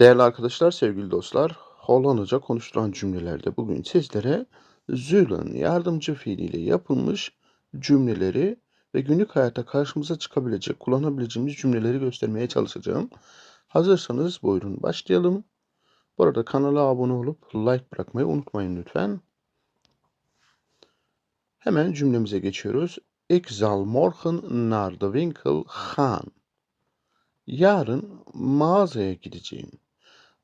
Değerli arkadaşlar, sevgili dostlar, Hollandaca konuşturan cümlelerde bugün sizlere zullen yardımcı fiiliyle yapılmış cümleleri ve günlük hayatta karşımıza çıkabilecek, kullanabileceğimiz cümleleri göstermeye çalışacağım. Hazırsanız buyurun başlayalım. Bu arada kanala abone olup like bırakmayı unutmayın lütfen. Hemen cümlemize geçiyoruz. Ik zal morgen naar de winkel gaan. Yarın mağazaya gideceğim.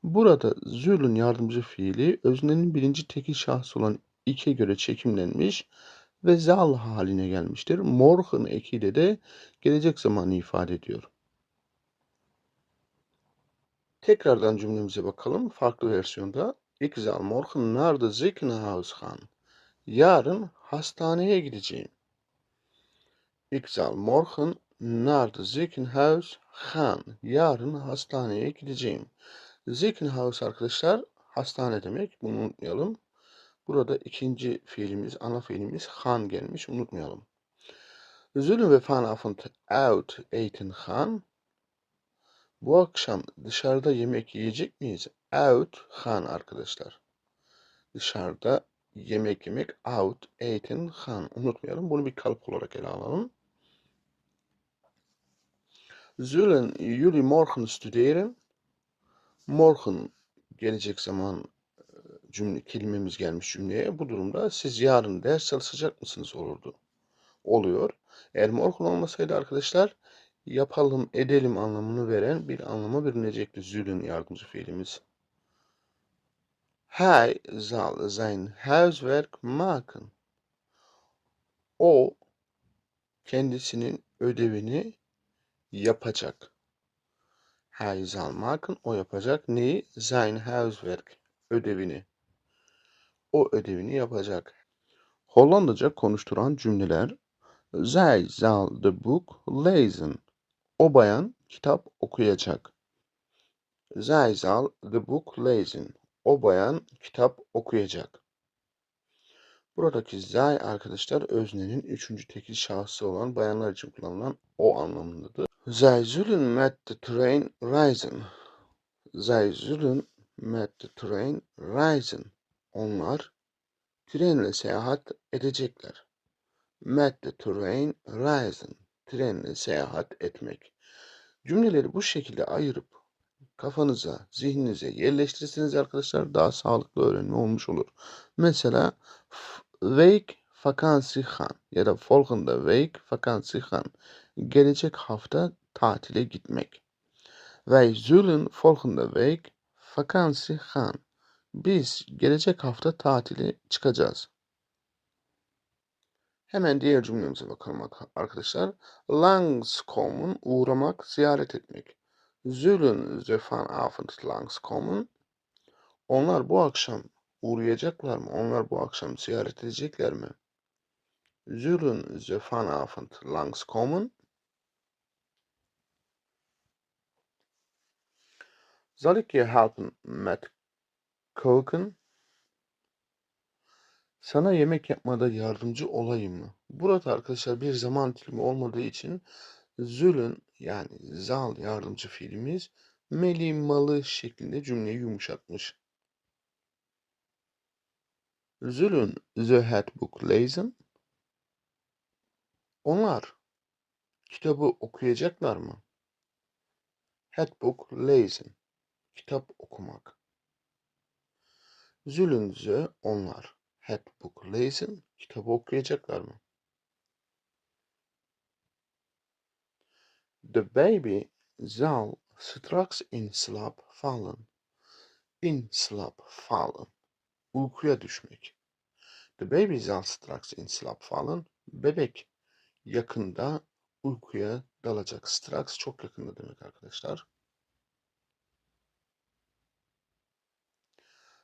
Burada zulün yardımcı fiili öznenin birinci tekil şahsı olan ike göre çekimlenmiş ve zal haline gelmiştir. Morgen ekiyle de gelecek zamanı ifade ediyor. Tekrardan cümlemize bakalım. Farklı versiyonda. Ik zal morgen naar de ziekenhuis gaan. Yarın hastaneye gideceğim. Ik zal morgen naar de ziekenhuis gaan. Yarın hastaneye gideceğim. Ziekenhuis arkadaşlar hastane demek. Bunu unutmayalım. Burada ikinci fiilimiz, ana fiilimiz gaan gelmiş. Unutmayalım. Zullen we vanavond uit eten gaan? Bu akşam dışarıda yemek yiyecek miyiz? Out, gaan arkadaşlar. Dışarıda yemek yemek, out, eten, gaan. Unutmayalım. Bunu bir kalıp olarak ele alalım. Zullen jullie morgen studeren? Morgen gelecek zaman cümle kelimemiz gelmiş cümleye. Bu durumda siz yarın ders çalışacak mısınız olurdu. Oluyor. Eğer morgen olmasaydı arkadaşlar yapalım, edelim anlamını veren bir anlama bürünecekti zullen yardımcı fiilimiz. Hij zal zijn huiswerk maken. O kendisinin ödevini yapacak. Hij zal. O yapacak. Neyi? Zijn huiswerk. Ödevini. O ödevini yapacak. Hollandaca konuşturan cümleler. Zij zal de boek lezen. O bayan kitap okuyacak. Zij zal de boek lezen. O bayan kitap okuyacak. Buradaki zij arkadaşlar öznenin üçüncü tekil şahsı olan bayanlar için kullanılan o anlamındadır. Zullen met trein reizen. Zij zullen met de trein reizen. Onlar trenle seyahat edecekler. Met de trein reizen. Trenle seyahat etmek. Cümleleri bu şekilde ayırıp kafanıza, zihninize yerleştirirseniz arkadaşlar daha sağlıklı öğrenme olmuş olur. Mesela week vakantie gaan ya da volgende week vakantie gaan. Gelecek hafta tatile gitmek. Wij zullen volgende week vakantie gaan. Biz gelecek hafta tatile çıkacağız. Hemen diğer cümlemize bakalım arkadaşlar. Langskomen, uğramak, ziyaret etmek. Zullen ze vanavond langskomen. Onlar bu akşam uğrayacaklar mı? Onlar bu akşam ziyaret edecekler mi? Zullen ze vanavond langskomen. Zal helpen met koken? Sana yemek yapmada yardımcı olayım mı? Burada arkadaşlar bir zaman dilimi olmadığı için zullen yani zal yardımcı fiilimiz meli malı şeklinde cümleyi yumuşatmış. Zullen ze het boek lezen? Onlar kitabı okuyacaklar mı? Het boek lezen. Kitap okumak. Zullen ze onlar het boek lezen? Kitabı okuyacaklar mı? De baby zal straks in slaap vallen. In slaap vallen. Uykuya düşmek. The baby zal straks in slaap vallen. Bebek yakında uykuya dalacak. Straks çok yakında demek arkadaşlar.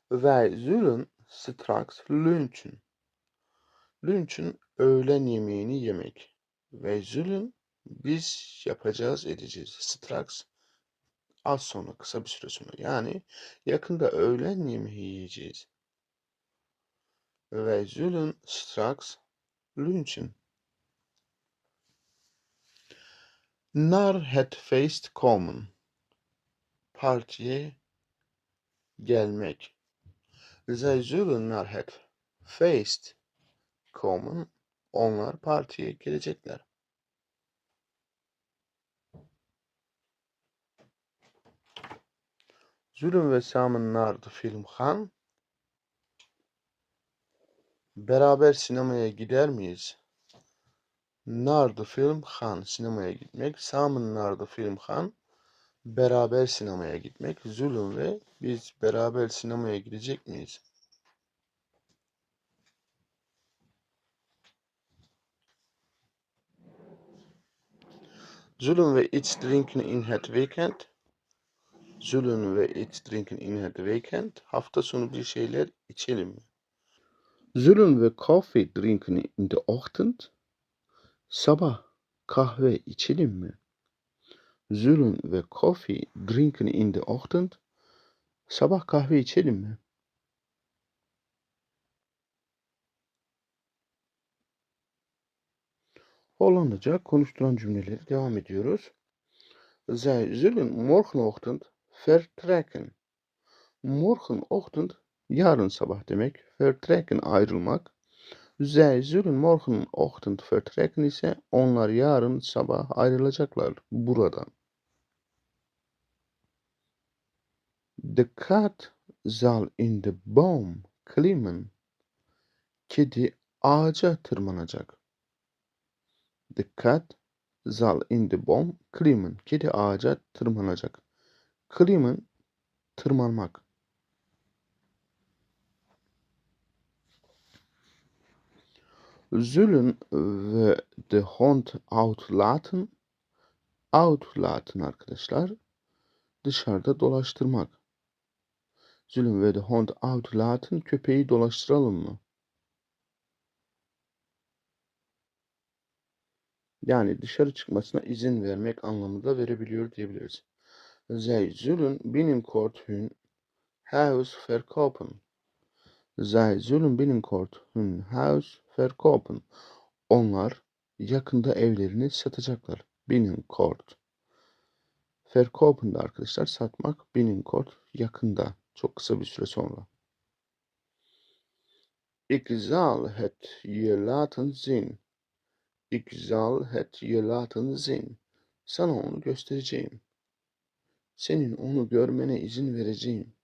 Wij zullen straks lunchen. Lunchen öğlen yemeğini yemek. Wij zullen biz yapacağız edeceğiz. Straks az sonra kısa bir süre sonra. Yani yakında öğlen yemeği yiyeceğiz. Wij zullen straks lunchen. Naar het feest komen. Partiye gelmek. Zullen naar het feest komen. Onlar partiye gelecekler. Zullen we samen naar de film gaan? Beraber sinemaya gider miyiz? Naar de film gaan. Sinemaya gitmek. Samen naar de film gaan. Beraber sinemaya gitmek. Zullen ve biz beraber sinemaya gidecek miyiz? Zullen we iets drinken in het weekend? Zullen we iets drinken in het weekend? Hafta sonu bir şeyler içelim mi? Zullen we koffie drinken in de ochtend? Sabah kahve içelim mi? Zullen we koffie drinken in de ochtend? Sabah kahve içelim mi? Hollandaca konuşturan cümleleri devam ediyoruz. Zij zullen morgenochtend vertrekken. Morgenochtend yarın sabah demek. Vertrekken ayrılmak. Zij zullen morgenochtend vertrekken ise onlar yarın sabah ayrılacaklar buradan. De kat zal in de boom klimmen. Kedi ağaca tırmanacak. De kat zal in de boom klimmen. Kedi ağaca tırmanacak. Klimmen tırmanmak. Zullen we de hond outlaten? Outlaten arkadaşlar. Dışarıda dolaştırmak. Zullen we de hond outlaten? Köpeği dolaştıralım mı? Yani dışarı çıkmasına izin vermek anlamında verebiliyor diyebiliriz. Zij zullen binnenkort hun huis verkopen. Zij zullen binnenkort hun huis verkopen. Onlar yakında evlerini satacaklar. Binnenkort. Verkopen de arkadaşlar satmak. Binnenkort yakında. Çok kısa bir süre sonra. Ik zal het je laten zien. Ik zal het je laten zien. Sana onu göstereceğim. Senin onu görmene izin vereceğim.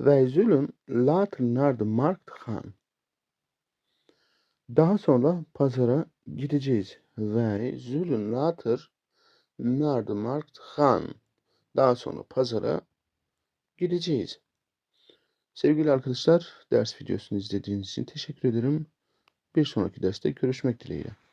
Wij zullen later naar de markt gaan. Daha sonra pazara gideceğiz. Wij zullen later naar de markt gaan. Daha sonra pazara gideceğiz. Sevgili arkadaşlar, ders videosunu izlediğiniz için teşekkür ederim. Bir sonraki derste görüşmek dileğiyle.